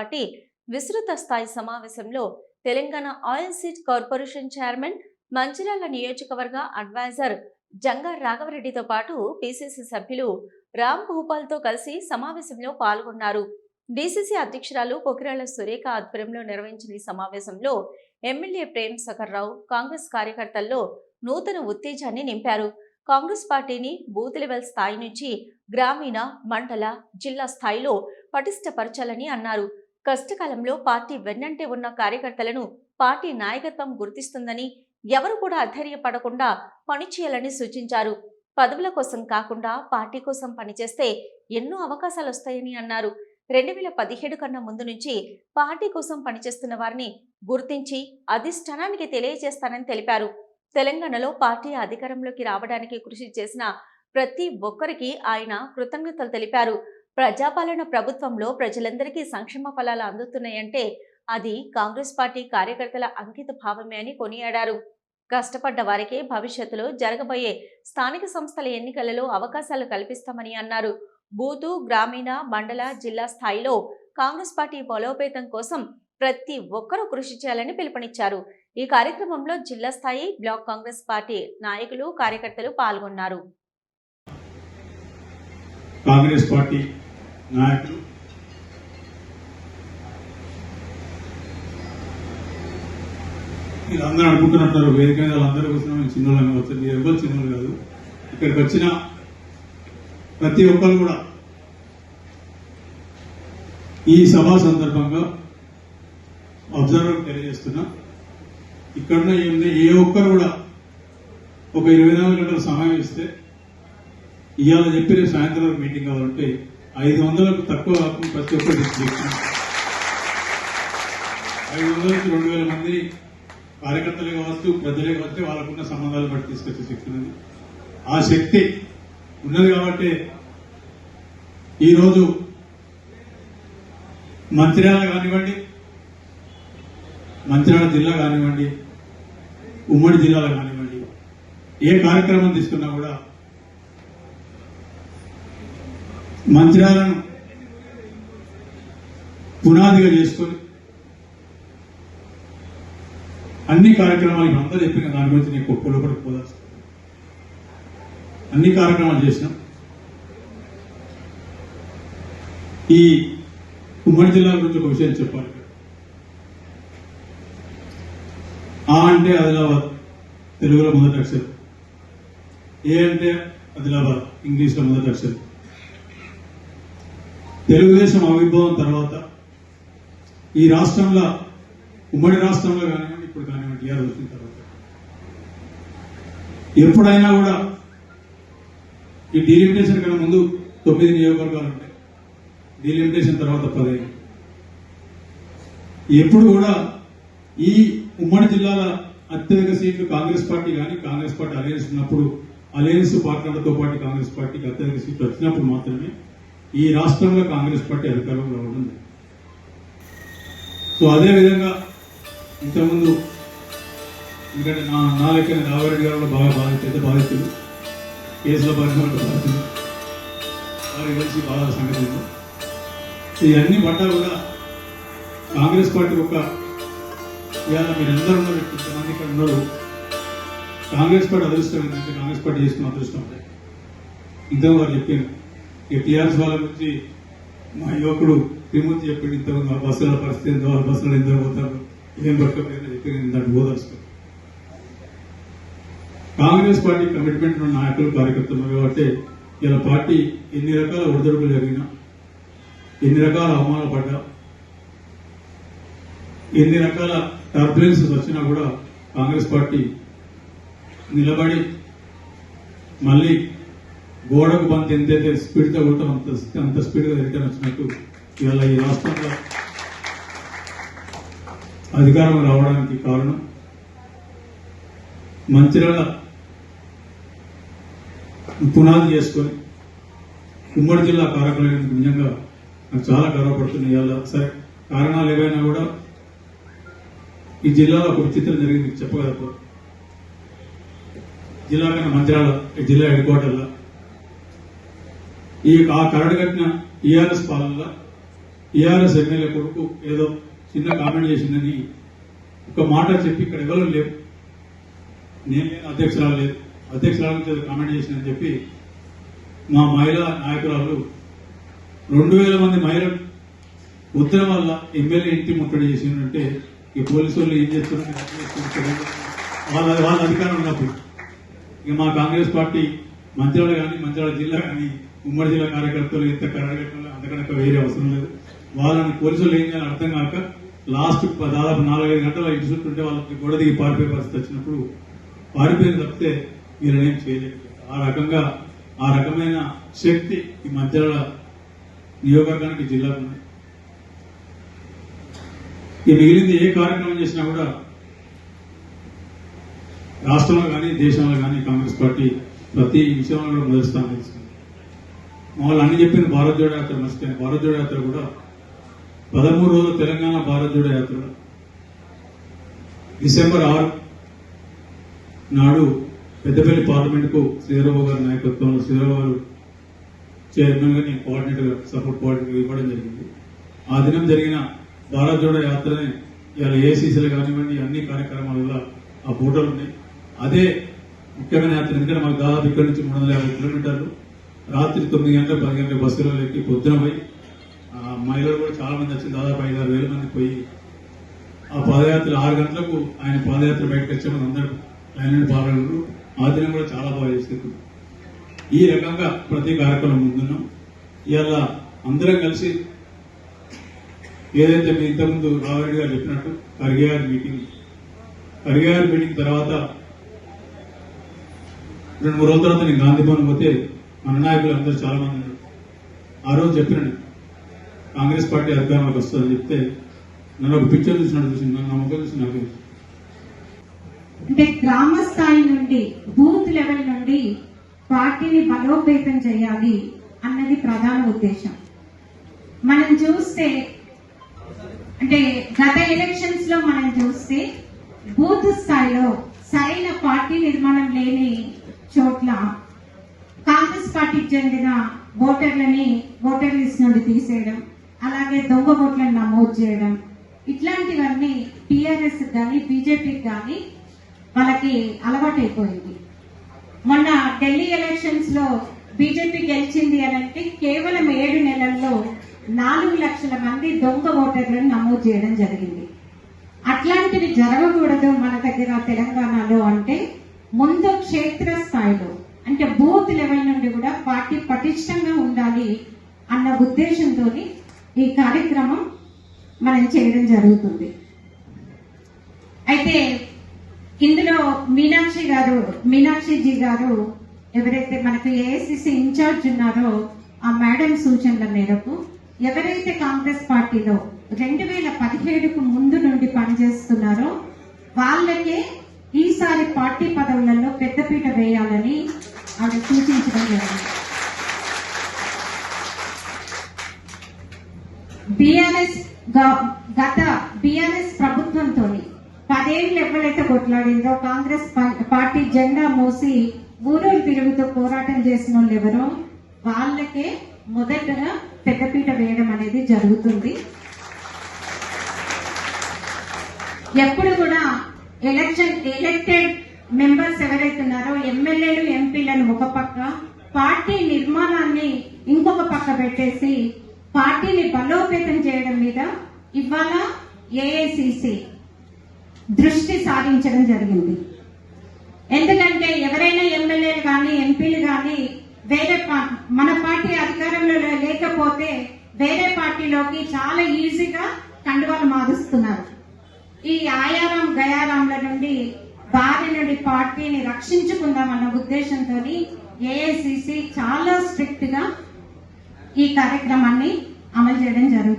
Party విస్తృత స్థాయి సమావేశంలో Telangana oil seed corporation chairman Mancherial నియోజకవర్గ అడ్వైజర్ జంగా రాఘవరెడ్డితో పాటు పిసిసి సభ్యులు రామ్ భూపాల్తో కలిసి సమావేశంలో పాల్గొన్నారు. డిసిసి అధ్యక్షురాలు పొకిరాళ్ళ సురేఖ ఆధ్వర్యంలో నిర్వహించిన ఈ సమావేశంలో ఎమ్మెల్యే ప్రేమ్ సకర్రావు కాంగ్రెస్ కార్యకర్తల్లో నూతన ఉత్తేజాన్ని నింపారు. కాంగ్రెస్ పార్టీని బూత్ లెవెల్ స్థాయి నుంచి గ్రామీణ మండల జిల్లా స్థాయిలో పటిష్టపరచాలని అన్నారు. కష్టకాలంలో పార్టీ వెన్నంటే ఉన్న కార్యకర్తలను పార్టీ నాయకత్వం గుర్తిస్తుందని ఎవరు కూడా అధైర్యపడకుండా పనిచేయాలని సూచించారు. పదవుల కోసం కాకుండా పార్టీ కోసం పనిచేస్తే ఎన్నో అవకాశాలు వస్తాయని అన్నారు. రెండు వేల పదిహేడు కన్నా ముందు నుంచి పార్టీ కోసం పనిచేస్తున్న వారిని గుర్తించి అధిష్టానానికి తెలియజేస్తానని తెలిపారు. తెలంగాణలో పార్టీ అధికారంలోకి రావడానికి కృషి చేసిన ప్రతి ఒక్కరికి ఆయన కృతజ్ఞతలు తెలిపారు. ప్రజాపాలన ప్రభుత్వంలో ప్రజలందరికీ సంక్షేమ ఫలాలు అందుతున్నాయంటే అది కాంగ్రెస్ పార్టీ కార్యకర్తల అంకిత భావమే అని కొనియాడారు. కష్టపడ్డ వారికి భవిష్యత్తులో జరగబోయే స్థానిక సంస్థల ఎన్నికలలో అవకాశాలు కల్పిస్తామని అన్నారు. బూతు గ్రామీణ మండల జిల్లా స్థాయిలో కాంగ్రెస్ పార్టీ బలోపేతం కోసం ప్రతి ఒక్కరూ కృషి చేయాలని పిలుపునిచ్చారు. ఈ కార్యక్రమంలో జిల్లా స్థాయి బ్లాక్ కాంగ్రెస్ పార్టీ నాయకులు కార్యకర్తలు పాల్గొన్నారు. కాంగ్రెస్ పార్టీ నాయకులు. మీరు అందరూ అనుకుంటున్నట్టు వేదిక మీద వాళ్ళందరూ వచ్చిన మేము చిన్నోళ్ళని వచ్చారు ఎవరు చిన్నోళ్ళు కాదు. ఇక్కడికి వచ్చిన ప్రతి ఒక్కరు కూడా ఈ సభా సందర్భంగా అబ్జర్వర్ తెలియజేస్తున్నా. ఇక్కడున్న ఏ- ఏ ఒక్కరు కూడా ఒక ఇరవై నాలుగు గంటల సమయం ఇస్తే ఇవాళ చెప్పి రేపు సాయంత్రం మీటింగ్ కావాలంటే ఐదు వందలకు తక్కువ ప్రతి ఒక్క చెప్తున్నాం ఐదు వందలకి రెండు వేల మంది కార్యకర్తలే కావచ్చు ప్రజలే కావచ్చు వాళ్ళకున్న సంబంధాలు బట్టి తీసుకొచ్చే శక్తి ఉంది ఆ శక్తి ఉన్నది కాబట్టి ఈరోజు మంచిర్యాల కానివ్వండి మంచిర్యాల జిల్లా కానివ్వండి ఉమ్మడి జిల్లాలో కానివ్వండి ఏ కార్యక్రమం తీసుకున్నా కూడా మంత్రాలను పునాదిగా చేసుకొని అన్ని కార్యక్రమాలు అందరూ చెప్పిన దాని గురించి నేను ఒక్క లోపలికి పోదాల్సి అన్ని కార్యక్రమాలు చేసినాం. ఈ ఉమ్మడి జిల్లా గురించి ఒక విషయం చెప్పాలి. ఆ అంటే ఆదిలాబాద్ తెలుగులో మొదటి అక్షరం. ఏ అంటే ఆదిలాబాద్ ఇంగ్లీష్లో మొదటి అక్షరం. తెలుగుదేశం ఆవిర్భావం తర్వాత ఈ రాష్ట్రంలో ఉమ్మడి రాష్ట్రంలో కానివ్వండి ఇప్పుడు కానివ్వండి టీఆర్ వచ్చిన తర్వాత ఎప్పుడైనా కూడా ఈ డీలిమిటేషన్ కన్నా ముందు తొమ్మిది నియోజకవర్గాలు ఉంటాయి. డీలిమిటేషన్ తర్వాత పదహైదు ఎప్పుడు కూడా ఈ ఉమ్మడి జిల్లాల అత్యధిక సీట్లు కాంగ్రెస్ పార్టీ కానీ కాంగ్రెస్ పార్టీ అలయన్స్ ఉన్నప్పుడు అలయన్స్ పార్టీలతో పాటు కాంగ్రెస్ పార్టీకి అత్యధిక సీట్లు వచ్చినప్పుడు మాత్రమే ఈ రాష్ట్రంలో కాంగ్రెస్ పార్టీ అధికారంలో ఉంటుంది. సో అదే విధంగా ఇంతకుముందు ఎందుకంటే నా నా లెక్కన గారు కూడా బాగా బాధ్యత పెద్ద బాధితులు. కేసుల పరిమాణ బాధితులు. వారి కలిసి బాగా సంగతి ఇవన్నీ పడ్డా కూడా కాంగ్రెస్ పార్టీ ఒక ఇవాళ మీరు ఎందరూ ఉన్నారు ఇంతమంది ఇక్కడ ఉన్నారు. కాంగ్రెస్ పార్టీ అదృష్టం ఏంటంటే కాంగ్రెస్ పార్టీ చేసుకున్న అదృష్టం ఇంతకు వారు చెప్పారు. ఇక టీఆర్ఎస్ వాళ్ళ గురించి మా యువకుడు తిరుమతి చెప్పిండు ఇంతకుముందు ఆ బస్సుల పరిస్థితి ఏందో ఆ బస్సులు ఎంత పోతారు ఏం పట్టుకోలేదు చెప్పి నేను దాన్ని ఓదలుచుకో కాంగ్రెస్ పార్టీ కమిట్మెంట్ ఉన్న నాయకులు కార్యకర్తలు కాబట్టి ఇలా పార్టీ ఎన్ని రకాల ఒడిదొడుకులు జరిగినా ఎన్ని రకాల అవమానాలు పడ్డా ఎన్ని రకాల టర్బులెన్సెస్ వచ్చినా కూడా కాంగ్రెస్ పార్టీ నిలబడి మళ్ళీ గోడకు బంతి ఎంతైతే స్పీడ్తో కొడతాం అంత అంత స్పీడ్గా రిటర్న్ వచ్చినట్టు ఇవాళ ఈ రాష్ట్రంలో అధికారం రావడానికి కారణం మంచిర్యాల పునాది చేసుకొని ఉమ్మడి జిల్లా కారకులైనందుకు నిజంగా నాకు చాలా గర్వపడుతుంది ఇవాళ సరే కారణాలు ఏవైనా కూడా ఈ జిల్లాలో ఒక విచిత్రం జరిగింది. మీకు చెప్పగలరు? జిల్లా కన్నా మంచిర్యాల ఈ జిల్లా హెడ్ క్వార్టర్లో ఈ ఆ కరడు కట్టిన టీఆర్ఎస్ పాలనలో టీఆర్ఎస్ ఎమ్మెల్యే కొడుకు ఏదో చిన్న కామెంట్ చేసిందని ఒక మాట చెప్పి ఇక్కడ ఎవరు లేవు నేను లేను, అధ్యక్షురాలు లేదు అధ్యక్షురాలు ఏదో కామెంట్ చేసిందని చెప్పి మా మహిళా నాయకురాలు రెండు వేల మంది మహిళలు ఉత్తరం వల్ల ఎమ్మెల్యే ఇంటి ముట్టడి చేసిందంటే ఈ పోలీసు వాళ్ళు ఏం చేస్తున్నారు? చేస్తున్నారు? వాళ్ళ వాళ్ళ అధికారం ఉన్నప్పుడు. ఇక మా కాంగ్రెస్ పార్టీ మంత్రాలు కానీ మంత్రాల జిల్లా కానీ ఉమ్మడి జిల్లా కార్యకర్తలు ఎంత కార్యకర్తలు అంతకనక వేరే అవసరం లేదు. వాళ్ళని పోలీసులు ఏం చేయాలి అర్థం కాక లాస్ట్ దాదాపు నాలుగైదు గంటల ఇంటి చుట్టుంటే వాళ్ళకి గొడవ దిగి పారిపోయే పరిస్థితి వచ్చినప్పుడు పారిపోయిన తప్పితే వీళ్ళనేం చేయలేదు ఆ రకంగా ఆ రకమైన శక్తి ఈ మధ్యలో నియోజకవర్గానికి జిల్లాకు ఉంది ఈ మిగిలింది ఏ కార్యక్రమం చేసినా కూడా రాష్ట్రంలో కానీ దేశంలో కానీ కాంగ్రెస్ పార్టీ ప్రతి విషయంలో కూడా మొదటి స్థానం తీసుకుంది మామూలు వాళ్ళు అన్ని చెప్పిన భారత్ జోడో యాత్ర మర్చిపోయిన భారత్ జోడో యాత్ర కూడా పదమూడు రోజుల తెలంగాణ భారత్ జోడో యాత్ర. డిసెంబర్ ఆరు నాడు పెద్దపల్లి పార్లమెంట్కు శ్రీరావు గారి నాయకత్వంలో శ్రీరావు గారు చైర్మన్గా నేను కోఆర్డినేటర్ సపోర్ట్ కోఆర్డినేటర్ ఇవ్వడం జరిగింది. ఆ దినం జరిగిన భారత్ జోడో యాత్రని ఇవాళ ఏసీసీలు కానివ్వండి అన్ని కార్యక్రమాల వల్ల ఆ ఫోటోలు ఉన్నాయి. అదే ముఖ్యమైన యాత్ర ఎందుకంటే మాకు దాదాపు ఇక్కడ నుంచి మూడు వందల యాభై కిలోమీటర్లు. రాత్రి తొమ్మిది గంటల పది గంటల బస్సులో ఎక్కి పొద్దున పోయి ఆ మహిళలు కూడా చాలా మంది వచ్చింది దాదాపు ఐదు ఆరు వేల మంది పోయి ఆ పాదయాత్ర ఆరు గంటలకు ఆయన పాదయాత్ర బయటకు వచ్చే మన అందరూ ఆయన పాల్గొన్నారు ఆ దినం కూడా చాలా బాగా చేశారు ఈ రకంగా ప్రతి కార్యక్రమం ముందున్నాం. ఇవాళ అందరం కలిసి ఏదైతే మీ ఇంతకుముందు రావురెడ్డి గారు చెప్పినట్టు ఖర్గే గారి మీటింగ్. ఖర్గే గారి మీటింగ్ తర్వాత రెండు మూడు రోజుల తర్వాత నేను గాంధీ భవన్ పోతే మన నాయకులు అందరూ చాలా మంది ఉన్నారు. ఆ రోజు చెప్పినాను కాంగ్రెస్ పార్టీ అధికారంలోకి వస్తుందని చెప్తే నన్ను ఒక పిక్చర్ చూసినట్టు చూసింది. నన్ను నమ్మకం చూసి నాకు అంటే గ్రామ స్థాయి నుండి బూత్ లెవెల్ నుండి పార్టీని బలోపేతం చేయాలి అన్నది ప్రధాన ఉద్దేశం. మనం చూస్తే అంటే గత ఎలక్షన్స్లో మనం చూస్తే బూత్ స్థాయిలో సరైన పార్టీ నిర్మాణం లేని చోట్ల కాంగ్రెస్ పార్టీకి చెందిన ఓటర్లని ఓటర్ లిస్ట్ నుండి తీసేయడం అలాగే దొంగ ఓట్లను నమోదు చేయడం ఇట్లాంటివన్నీ టిఆర్ఎస్ కానీ బీజేపీకి కానీ వాళ్ళకి అలవాటైపోయింది. మొన్న ఢిల్లీ ఎలక్షన్స్లో బీజేపీ గెలిచింది అని అంటే కేవలం ఏడు నెలల్లో నాలుగు లక్షల మంది దొంగ ఓటర్లను నమోదు చేయడం జరిగింది. అట్లాంటివి జరగకూడదు మన దగ్గర తెలంగాణలో అంటే ముందు క్షేత్ర స్థాయిలో అంటే బూత్ లెవెల్ నుండి కూడా పార్టీ పటిష్టంగా ఉండాలి అన్న ఉద్దేశంతో ఈ కార్యక్రమం మనం చేయడం జరుగుతుంది. అయితే ఇందులో మీనాక్షి గారు మీనాక్షిజీ గారు ఎవరైతే మనకు ఏఐసిసి ఇన్ఛార్జ్ ఉన్నారో ఆ మేడం సూచనల మేరకు ఎవరైతే కాంగ్రెస్ పార్టీలో రెండు వేల పదిహేడుకు ముందు నుండి పనిచేస్తున్నారో వాళ్ళకే పార్టీ పదవులలో పెద్దపీట వేయాలని ఆమె సూచించడం జరిగింది. బీఆర్ఎస్ గత బీఆర్ఎస్ ప్రభుత్వంతో పదేళ్ళు ఎవరైతే కొట్లాడిందో కాంగ్రెస్ పార్టీ జెండా మోసి ఊరూరు తిరుగుతూ పోరాటం చేసిన వాళ్ళు ఎవరో వాళ్ళకే మొదటగా పెద్దపీట వేయడం అనేది జరుగుతుంది. ఎప్పుడు కూడా ఎలక్షన్ ఎలక్టెడ్ మెంబర్స్ ఎవరైతే ఉన్నారో ఎమ్మెల్యేలు ఎంపీలను ఒక పక్క పార్టీ నిర్మాణాన్ని ఇంకొక పక్క పెట్టేసి పార్టీని బలోపేతం చేయడం మీద ఇవాళ ఏఐసిసి దృష్టి సారించడం జరిగింది. ఎందుకంటే ఎవరైనా ఎమ్మెల్యేలు కానీ ఎంపీలు కానీ వేరే మన పార్టీ అధికారంలో లేకపోతే వేరే పార్టీలోకి చాలా ఈజీగా కండువాలు మారుస్తున్నారు. ఈ ఆయారం గయారాంల నుండి బారి నుండి పార్టీని రక్షించుకుందామన్న ఉద్దేశంతో ఏఐసిసి చాలా స్ట్రిక్ట్గా ఈ కార్యక్రమాన్ని అమలు చేయడం జరుగుతుంది.